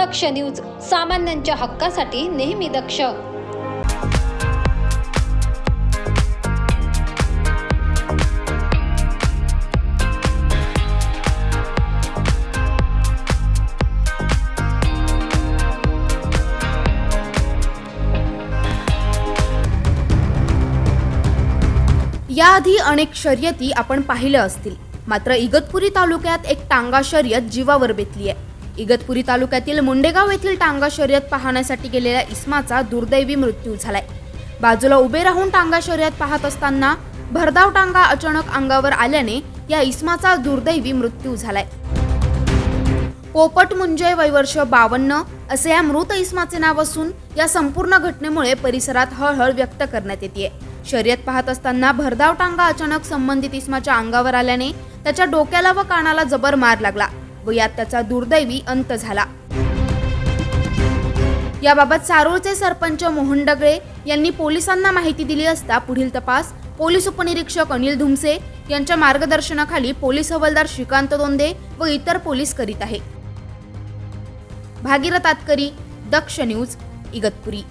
दक्ष news सामान्यांच्या हक्कासाठी नेहमी दक्ष. याआधी अनेक शर्यती आपण पाहिल्या असतील. मात्र इगतपुरी तालुक्यात एक टांगा शर्यत जीवावर बेतली आहे. इगतपुरी तालुक्यातील मुंडेगाव येथील टांगा शर्यत पाहण्यासाठी गेलेल्या इस्माचा दुर्दैवी मृत्यू झालाय. बाजूला उभे राहून टांगा शर्यत पाहत असताना भरधाव टांगा अचानक अंगावर आल्याने या इस्माचा दुर्दैवी मृत्यू झालाय. पोपट मुंजय वयवर्ष बावन्न असे या मृत इस्माचे नाव असून या संपूर्ण घटनेमुळे परिसरात हळहळ व्यक्त करण्यात येते शर्यत पाहत असताना भरधाव टांगा अचानक संबंधित इस्माच्या अंगावर आल्याने त्याच्या डोक्याला व कानाला जबर मार लागला. व यात त्याचा दुर्दैवी अंत झाला. याबाबत सारोळचे सरपंच मोहन डगळे यांनी पोलिसांना माहिती दिली असता पुढील तपास पोलीस उपनिरीक्षक अनिल धुमसे यांच्या मार्गदर्शनाखाली पोलीस हवालदार श्रीकांत दोंदे व इतर पोलीस करीत आहे. भागीरथ तातकरी दक्ष न्यूज इगतपुरी.